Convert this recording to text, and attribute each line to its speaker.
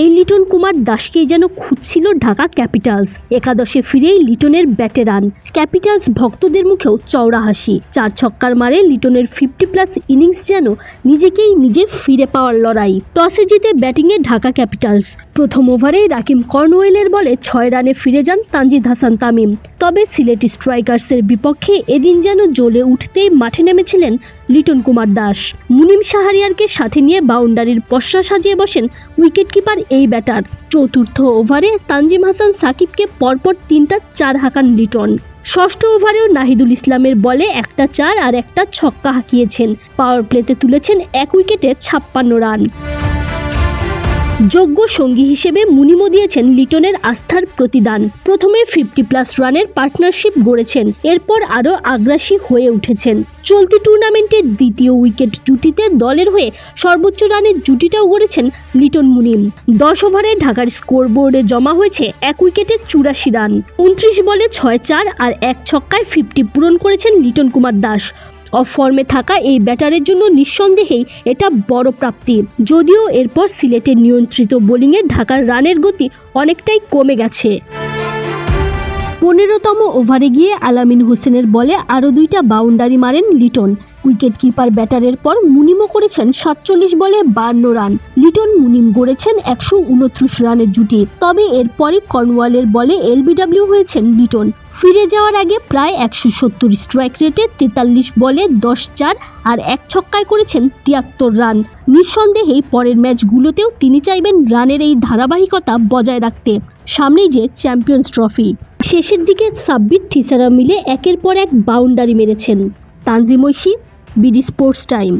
Speaker 1: এই লিটন কুমার দাসকেই যেন খুঁজছিল ঢাকা ক্যাপিটালস। একাদশে ফিরেই লিটনের ব্যাটে রান। ক্যাপিটালস ভক্তদের মুখেও চওড়া হাসি। চার ছক্কার মারে লিটনের ফিফটি প্লাস ইনিংস যেন নিজেকেই নিজে ফিরে পাওয়ার লড়াই। টসে জিতে ব্যাটিংয়ে ঢাকা ক্যাপিটালস। প্রথম ওভারেই রাকিম কর্নওয়েলের বলে ছয় রানে ফিরে যান তানজিদ হাসান তামিম। তবে সিলেটি স্ট্রাইকার্সের বিপক্ষে এদিন যেন জ্বলে উঠতেই মাঠে নেমেছিলেন লিটন কুমার দাস। মুনিম শাহরিয়ারকে সাথে নিয়ে বাউন্ডারির পশ্চা সাজিয়ে বসেন উইকেটকিপার এই ব্যাটার। চতুর্থ ওভারে তানজিম হাসান সাকিবকে পরপর তিনটা চার হাঁকান লিটন। ষষ্ঠ ওভারেও নাহিদুল ইসলামের বলে একটা চার আর একটা ছক্কা হাঁকিয়েছেন। পাওয়ার প্লেতে তুলেছেন এক উইকেটে ছাপ্পান্ন রান। যোগ্য সঙ্গী হিসেবে মুনিমো দিয়েছেন লিটনের আস্থার প্রতিদান। প্রথমে ফিফটি প্লাস রানের পার্টনারশিপ গড়েছেন, এরপর আরও আগ্রাসী হয়ে উঠেছেন। চলতি টুর্নামেন্টের দ্বিতীয় উইকেট জুটিতে দলের হয়ে সর্বোচ্চ রানের জুটিটাও গড়েছেন লিটন মুনিম। দশ ওভারে ঢাকার স্কোরবোর্ডে জমা হয়েছে এক উইকেটে চুরাশি রান। উনত্রিশ বলে ছয় চার আর এক ছক্কায় ফিফটি পূরণ করেছেন লিটন কুমার দাস। অফ ফর্মে থাকা এই ব্যাটারের জন্য নিঃসন্দেহেই এটা বড় প্রাপ্তি। যদিও এরপর সিলেটের নিয়ন্ত্রিত বোলিংয়ে ঢাকার রানের গতি অনেকটাই কমে গেছে। পনেরোতম ওভারে গিয়ে আলামিন হোসেনের বলে আরও দুইটা বাউন্ডারি মারেন লিটন। উইকেট কিপার ব্যাটারের পর মুনিমও করেছেন সাতচল্লিশ বলে বান্ন রান। লিটন মুনিম গড়েছেন একশো উনত্রিশ রানের জুটি। তবে এরপরই কর্নওয়ালের বলে এলবিডব্লিউ হয়েছেন লিটন। ফিরে যাওয়ার আগে প্রায় একশো সত্তর স্ট্রাইক রেটে তেতাল্লিশ বলে দশ চার আর এক ছক্কায় করেছেন তিয়াত্তর রান। নিঃসন্দেহেই পরের ম্যাচগুলোতেও তিনি চাইবেন রানের এই ধারাবাহিকতা বজায় রাখতে। সামনেই যে চ্যাম্পিয়ন্স ট্রফি। শেষের দিকে সাব্বির থিসারা মিলে একের পর এক বাউন্ডারি মেরেছেন। Tanjim Oishi, BD sports time.